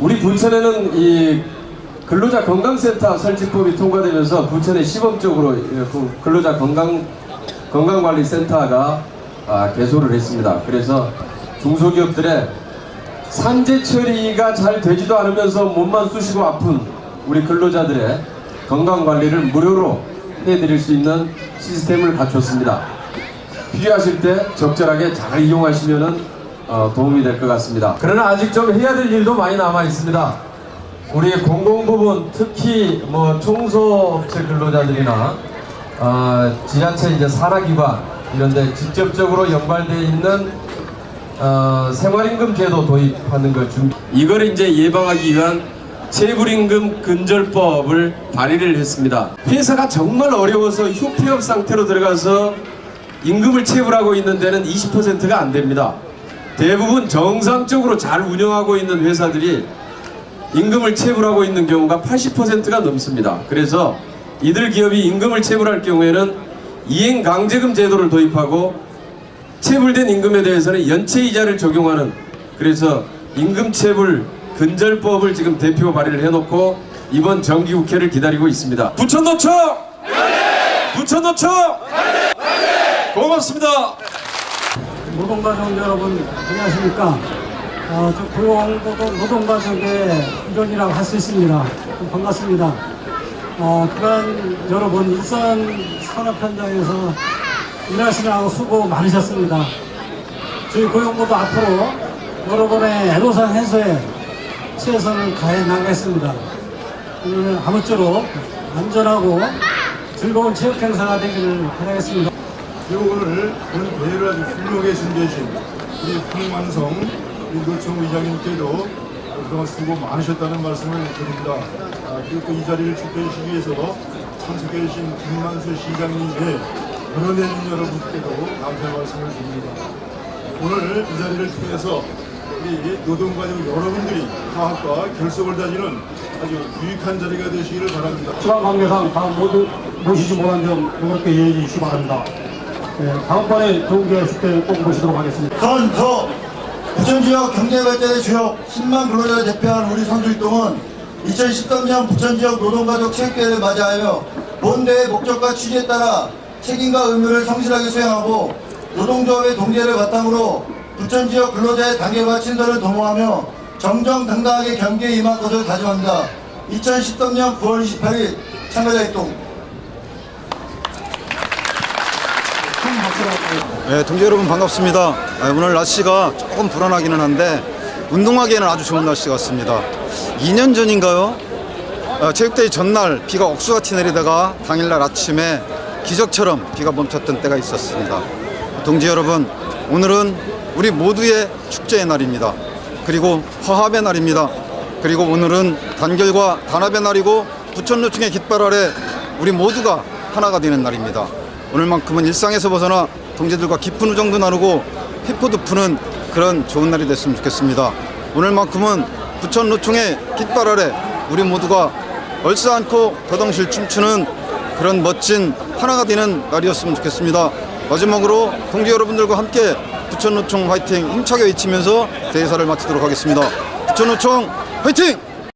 우리 부천에는 이 근로자 건강센터 설치법이 통과되면서 부천에 시범적으로 그 근로자 건강 건강관리센터가 아, 개소를 했습니다. 그래서 중소기업들의 산재 처리가 잘 되지도 않으면서 몸만 쑤시고 아픈 우리 근로자들의 건강 관리를 무료로 해드릴 수 있는 시스템을 갖췄습니다. 필요하실 때 적절하게 잘 이용하시면 도움이 될 것 같습니다. 그러나 아직 좀 해야 될 일도 많이 남아 있습니다. 우리 공공부문 특히 뭐 청소업체 근로자들이나 어, 지자체 이제 산하기관 이런데 직접적으로 연관되어 있는 어, 생활임금 제도 도입하는 걸 준비. 이걸 이제 예방하기 위한 체불임금 근절법을 발의를 했습니다. 회사가 정말 어려워서 휴폐업 상태로 들어가서 임금을 체불하고 있는 데는 20%가 안 됩니다. 대부분 정상적으로 잘 운영하고 있는 회사들이 임금을 체불하고 있는 경우가 80%가 넘습니다. 그래서 이들 기업이 임금을 체불할 경우에는 이행 강제금 제도를 도입하고 체불된 임금에 대해서는 연체 이자를 적용하는 그래서 임금 체불 근절법을 지금 대표 발의를 해놓고 이번 정기국회를 기다리고 있습니다. 부천노총 부천노총 고맙습니다. 노동가족 여러분 안녕하십니까? 어, 저 고용 노동, 노동가족의 일원이라고 할 수 있습니다. 좀 반갑습니다. 어, 그간 여러분 일선 산업 현장에서 일하시느라고 수고 많으셨습니다. 저희 고용부도 앞으로 여러분의 애로사항 해소에 최선을 다해 나가겠습니다. 오늘 아무쪼록 안전하고 즐거운 체육 행사가 되기를 바라겠습니다. 오늘 오늘 대회를 아주 훌륭하게 준비해주신 우리 황만성 노총 의장님께도 그동안 수고 많으셨다는 말씀을 드립니다. 아, 그리고 또 이 자리를 축하해 주시기 위해서 참석해 주신 김만수 시장님의 연원해준 여러분께도 감사의 말씀을 드립니다. 오늘 이 자리를 통해서 우리 노동가족 여러분들이 화합과 결속을 다지는 아주 유익한 자리가 되시기를 바랍니다. 시간 관계상 다음 모두 모시지 못한 점 이렇게 이해해 주시기 바랍니다. 네, 다음번에 좋은 기회 있을 때 꼭 모시도록 하겠습니다. 선서 부천지역 경제발전의 주역 10만 근로자를 대표한 우리 선수일동은 2013년 부천지역 노동가족 체육대회를 맞이하여 본 대회 목적과 취지에 따라 책임과 의무를 성실하게 수행하고 노동조합의 동제를 바탕으로 부천지역 근로자의 단계와 친선을 도모하며 정정당당하게 경기에 임할 것을 다짐합니다. 2013년 9월 28일 참가자 활동 네, 동지 여러분 반갑습니다. 아, 오늘 날씨가 조금 불안하기는 한데 운동하기에는 아주 좋은 날씨 같습니다. 2년 전인가요? 아, 체육대회 전날 비가 억수같이 내리다가 당일날 아침에 기적처럼 비가 멈췄던 때가 있었습니다. 동지 여러분, 오늘은 우리 모두의 축제의 날입니다. 그리고 화합의 날입니다. 그리고 오늘은 단결과 단합의 날이고 부천노총의 깃발 아래 우리 모두가 하나가 되는 날입니다. 오늘만큼은 일상에서 벗어나 동지들과 깊은 우정도 나누고 피포도 푸는 그런 좋은 날이 됐으면 좋겠습니다. 오늘만큼은 부천 노총의 깃발 아래 우리 모두가 얼싸 안고 더덩실 춤추는 그런 멋진 하나가 되는 날이었으면 좋겠습니다. 마지막으로 동지 여러분들과 함께 부천노총 화이팅 힘차게 외치면서 대사를 마치도록 하겠습니다. 부천노총 화이팅!